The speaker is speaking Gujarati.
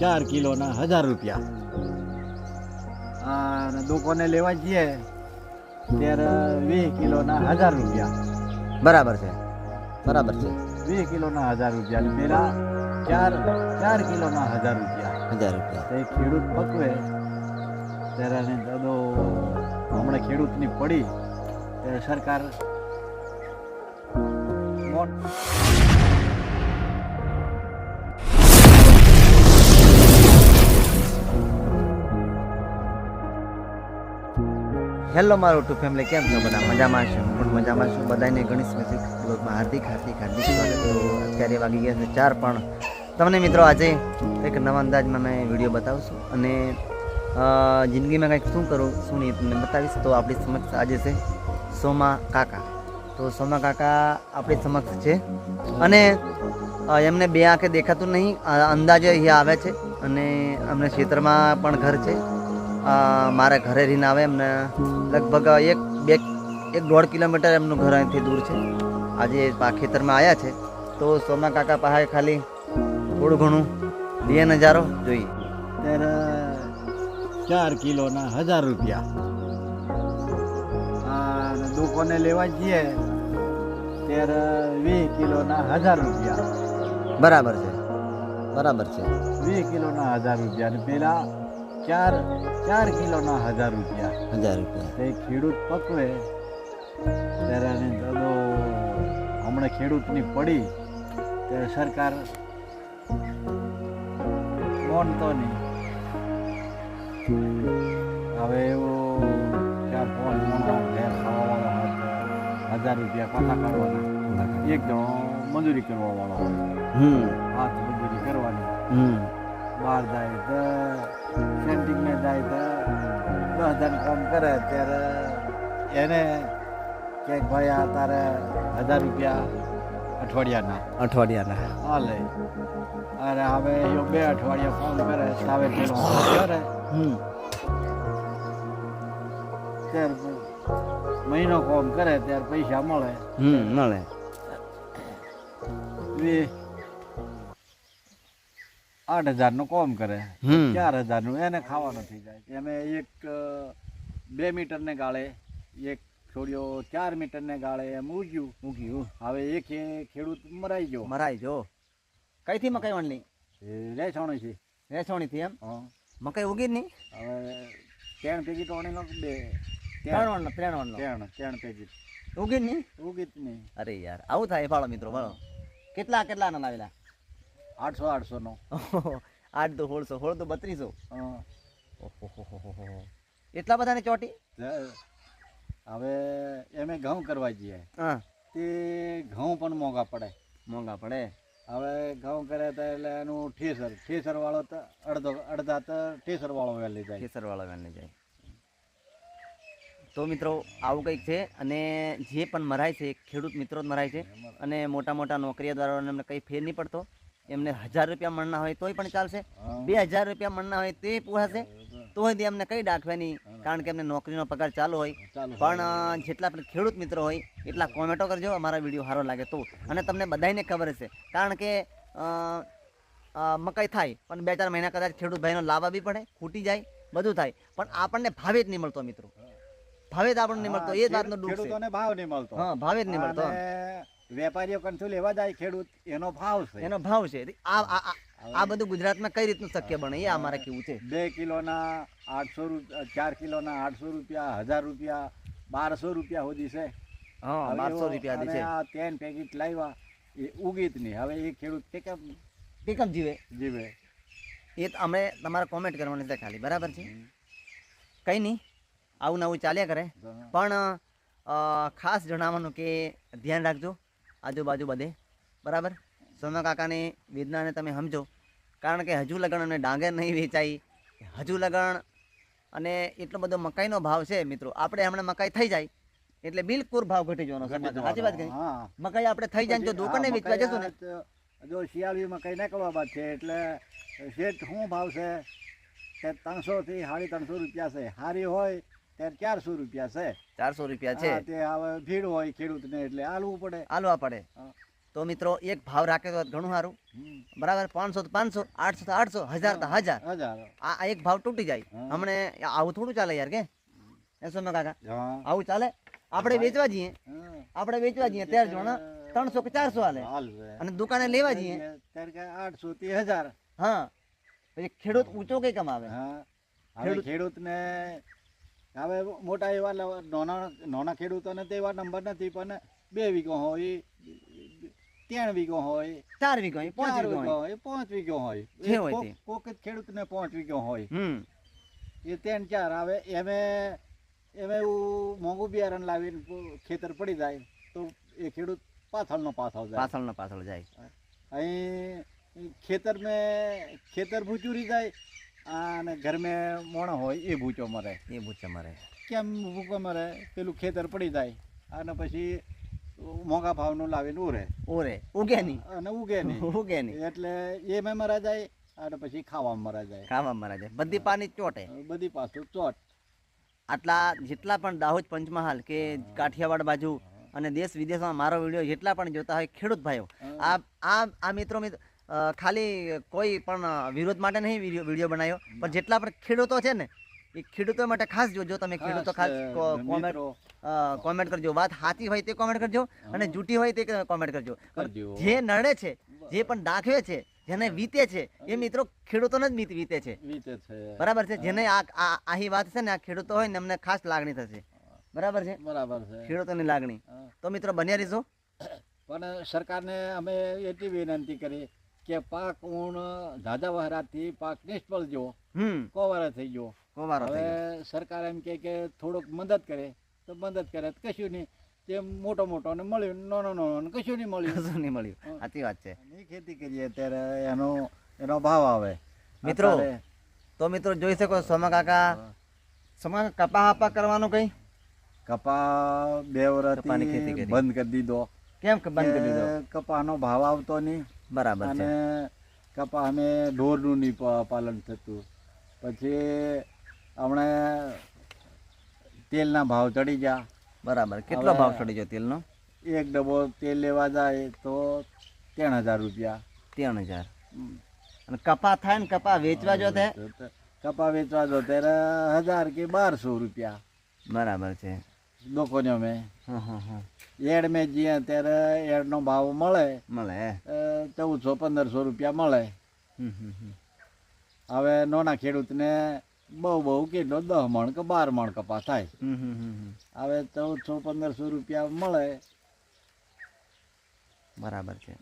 ચાર કિલોના હજાર રૂપિયા. અને દુકાને લેવા જઈએ ત્યારે વીસ કિલોના હજાર રૂપિયા. બરાબર છે. બરાબર છે. વીસ કિલોના હજાર રૂપિયા. પેલા ચાર ચાર કિલોના હજાર રૂપિયા. હજાર રૂપિયા. તો એ ખેડૂત પકવે. ત્યારે એને દાદો હમણાં ખેડૂતની પડી. ત્યારે સરકાર મોટ હેલો મારું ટુ ફેમિલી, કેમ છો બધા? મજામાં છો પણ મજામાં છું. બધાને ગણેશ મ્યુઝિક બ્લોગમાં હાર્દિક હાર્દિક હાર્દિક સ્વાગત. અત્યારે વાગી ગયા છે ચાર પણ. તમને મિત્રો આજે એક નવા અંદાજમાં મેં વીડિયો બતાવશું અને જિંદગીમાં કંઈક શું કરું શું નહીં તમને બતાવીશ. તો આપણી સમક્ષ આજે છે સોમા કાકા. તો સોમા કાકા આપણી સમક્ષ છે અને એમને બે આંખે દેખાતું નહીં અંદાજે અહીંયા આવે છે અને અમને ક્ષેત્રમાં પણ ઘર છે. મારા ઘરે રહીને આવે એમને લગભગ એક બે એક દોઢ કિલોમીટર એમનું ઘર અહીંથી દૂર છે. આજે ખેતરમાં આવ્યા છે. તો સોમા કાકા પાસે ખાલી થોડું ઘણું બે નજારો જોઈએ. ત્યારે ચાર કિલોના હજાર રૂપિયા. અને દુકાને લેવા જઈએ ત્યારે વીસ કિલોના હજાર રૂપિયા. બરાબર છે. બરાબર છે. વીસ કિલોના હજાર રૂપિયા. અને પેલા ચાર ચાર કિલોના હજાર રૂપિયા. હજાર રૂપિયા. તે ખેડૂત પકવે ત્યારે એને દાદો હમણાં ખેડૂતની પડી ત્યારે સરકાર મોનતો નહીં. હવે એવો ચાર મણો ઘેર ખાવાવાળો હજાર રૂપિયા પાછા કાઢવાના. એક જણો મજૂરી કરવા વાળો હમ. હાથ મજૂરી કરવાની. બહાર જાય તો સેન્ટિંગને જાય તો દસ હજાર કામ કરે. ત્યારે એને કે ભાઈ આ તારે હજાર રૂપિયા અઠવાડિયાના. અઠવાડિયાના. હા લે અરે હવે એ બે અઠવાડિયા ફોન કરે સાવે કરે. હમ. ત્યારે મહિનો કામ કરે ત્યારે પૈસા મળે. હમ મળે. આઠ હજારનું કોમ કરે. ચાર ચાર હજારનું એને ખાવાનું થઈ જાય. અમે એક બે બે મીટરને ગાળે એક છોડ્યો ચાર મીટર ને ગાળે એમ ઉગ્યું. ઉગ્યું. હવે એક એ ખેડૂત મરાઈ ગયો. મરાઈ જો કઈથી મકાઈ વણલી? રેસોણી રેસણો છે. રેસોણીથી એમ? હા. મકાઈ ઉગી જ નહીં? હવે ત્રણ પેગી તો અણી બે? ત્રણ વાળનો ત્રણ વાળનો ત્રણ ત્રણ પેગી ઉગી જ નહીં? ઉગી જ નહીં. અરે યાર આવું થાય ફાળો મિત્રો ભાળો કેટલા કેટલા ના લાવેલા આઠસો આઠસો નો આઠ તો સોળસો સોળ તો બત્રીસો. હા. એટલા બધાને ચોટી? હવે એમે ઘઉં કરવા જઈએ. હા. તે ઘઉં પણ મોંઘા પડે. મોંઘા પડે. હવે ઘઉં કરે તો એટલે એનું ઠેસર ઠેસર વાળો તો અડધો અડધા તો ઠેસર વાળો વહેલી જાય. ઠેસર વાળો વહેલી જાય. તો મિત્રો આવું કંઈક છે અને જે પણ મરાય છે ખેડૂત મિત્રો જ મરાય છે અને મોટા મોટા નોકરીયાદારોને એમને કંઈ ફેર નહીં પડતો. એમને હજાર રૂપિયા મળના હોય તોય પણ ચાલશે. બે હજાર રૂપિયા મળના હોય તે પૂરાશે તોય બી એમને કઈ દાખવે નહીં. કારણ કે એમને નોકરીનો પગાર ચાલુ હોય. પણ જેટલા ખેડૂત મિત્રો હોય એટલા કોમેન્ટો કરજો. અમારા વીડિયો સારો લાગે તો. અને તમને બધાને ખબર હશે. કારણ કે મકાઈ થાય પણ બે ચાર મહિના કદાચ ખેડૂત ભાઈનો લાવવા બી પડે ખૂટી જાય બધું થાય. પણ આપણને ભાવે જ નહીં મળતો મિત્રો. ભાવે જ આપણને નહીં મળતો. એ જ વાતનો દુઃખ છે. ભાવ નહીં મળતો. હા ભાવે જ નહીં મળતો. વેપારીઓ કંઠું લેવા જાય ખેડૂત? એનો ભાવ છે. એનો ભાવ છે. આ આ- બધું ગુજરાતમાં કઈ રીતનું શક્ય બને? એ અમારે કેવું છે? બે કિલોના આઠસો રૂપિયા ચાર કિલોના આઠસો રૂપિયા હજાર રૂપિયા બારસો રૂપિયા સુધી છે. હા બારસો રૂપિયા છે. આ તેન પેકેટ લાવ્યા એ ઉગી જ નહીં. હવે એ ખેડૂત કે કેમ ટીકમ જીવે? જીવે? એ અમે તમારે કોમેન્ટ કરવાની છે ખાલી. બરાબર છે? કંઈ નહીં. આવું નવું ચાલ્યા કરે. પણ ખાસ જણાવવાનું કે ધ્યાન રાખજો. આજુબાજુ બધે. બરાબર? સોના કાકાની વેદનાને તમે સમજો. કારણ કે હજુ લગન અને ડાંગર નહીં વેચાઈ હજુ લગણ અને એટલો બધો મકાઈનો ભાવ છે મિત્રો. આપણે હમણાં મકાઈ થઈ જાય. એટલે બિલકુલ ભાવ ઘટી જવાનો સાચી વાત કે મકાઈ આપણે થઈ જાય જો દુકાને વેચવા જશું ને. જો શિયાળી મકાઈ નીકળવા બાદ છે એટલે શેઠ શું ભાવ છે? ત્રણસો થી સાડી ત્રણસો રૂપિયા છે. સારી હોય ત્યારે ચારસો રૂપિયા છે. ચારસો રૂપિયા છે? તે હવે ભીડ હોય ખેડૂતને એટલે આલવું પડે. આલવા પડે. તો મિત્રો એક ભાવ રાખે તો ઘણું સારું. બરાબર? પાંચસો તો પાંચસો આઠસો તો આઠસો હજાર તો હજાર. આ એક ભાવ તૂટી જાય. હમણે આવું થોડું ચાલે યાર કે? એસો કાકા. આવું ચાલે? આપણે વેચવા જઈએ. આપણે વેચવા જઈએ. ત્યારે જોણા ત્રણસો કે ચારસો હાલે. અને દુકાને લેવા જઈએ. આઠસો થી હજાર. હા. પછી ખેડૂત ઊંચો કઈ કમાવે? ખેડૂત- ખેડૂતને હવે મોટા એવા નાના નાના ખેડૂતોને તો એવા નંબર નથી પણ બે વીઘો હોય ત્રણ વીઘો હોય ચાર વીઘો હોય પાંચ વીઘો હોય. પાંચ વીઘો હોય. કોક- જ ખેડૂતને પાંચ વીઘો હોય. એ ત્રણ ચાર આવે એમે એમે એવું મોંઘું બિયારણ લાવીને ખેતર પડી જાય તો એ ખેડૂત પાછળનો પાછળ જાય. પાછળ ને પાછળ જાય. અહીં ખેતર મેં ખેતર ભૂચુરી જાય અને ઘરમાં મોણો હોય એ ભૂચો મરે. એ ભૂચો મારે. કેમ ભૂકો મરે? પેલું ખેતર પડી જાય અને પછી મોંઘા ભાવનું લાવીને ઉરે. ઉરે. ઉગે નહીં. અને ઉગે નહીં. ઉગે નહીં. એટલે એ મેં મરા જાય અને પછી ખાવામાં મરા જાય. ખાવા મરા જાય. બધી પાની ચોટે. બધી પાછું ચોટ. આટલા જેટલા પણ દાહોદ પંચમહાલ કે કાઠિયાવાડ બાજુ અને દેશ વિદેશમાં મારો વીડિયો જેટલા પણ જોતા હોય ખેડૂત ભાઈઓ આ આ આ મિત્રો મિત્ર ખાલી કોઈ પણ વિરોધ માટે નહીં વીડિયો બનાવ્યો. પણ જેટલા પણ ખેડૂતો છે ને એ ખેડૂતો માટે ખાસ જોજો તમે ખેડૂતો ખાસ કોમેન્ટ કોમેન્ટ કરજો. વાત સાચી હોય તે કોમેન્ટ કરજો અને જૂઠી હોય તે કોમેન્ટ કરજો. જે નડે છે જે પણ દાખવે છે જેને વીતે છે એ મિત્રો ખેડૂતોને જ વીતે છે. વીતે છે. બરાબર છે? જેને આ આ આહી વાત છે ને આ ખેડૂતો હોય ને એમને ખાસ લાગણી થશે. બરાબર છે? બરાબર છે. ખેડૂતોની લાગણી. તો મિત્રો બન્યા રહીશો પણ સરકારને અમે એટલી વિનંતી કરી કે પાક ઊણ ઝાઝા વહરાથી પાક નિષ્ફળ જો કોવારા થઈ ગયો. કોવારો હવે સરકાર એમ કે થોડુંક મદદ કરે. તો મદદ કરે તો કશું નહીં. તે મોટો મોટો ને મળ્યું નાનો નાનો કશું નહીં મળ્યું. કશું નહીં મળ્યું. સાચી વાત છે. એ ખેતી કરીએ ત્યારે એનો એનો ભાવ આવે. મિત્રો, તો મિત્રો જોઈ શકો સોમા કાકા. સોમા કાકા કપા હાપા કરવાનું કઈ? કપા બે કપાની ખેતી બંધ કરી દીધો. કેમ બંધ કરી દીધો? કપાનો ભાવ આવતો નહીં. બરાબર અને કપા અમે ઢોરનું નહીં પાલન થતું. પછી હમણે તેલના ભાવ ચડી ગયા. બરાબર. કેટલો ભાવ ચડી ગયો તેલનો? એક ડબ્બો તેલ લેવા જાય તો ત્રણ હજાર રૂપિયા. ત્રણ હજાર. અને કપા થાય ને કપા વેચવા જો તો? કપા વેચવા જો ત્યારે હજાર કે બારસો રૂપિયા. બરાબર છે. લોકોને મેં હં હં હં એડ મેં જઈએ ત્યારે એડનો ભાવ મળે મળે? ચૌદસો પંદરસો રૂપિયા મળે હમ હમ હમ. હવે નાના ખેડૂતને બહુ બહુ કેટલો દસ મણ કે બાર મણ કપા થાય. હવે ચૌદસો પંદરસો રૂપિયા મળે બરાબર છે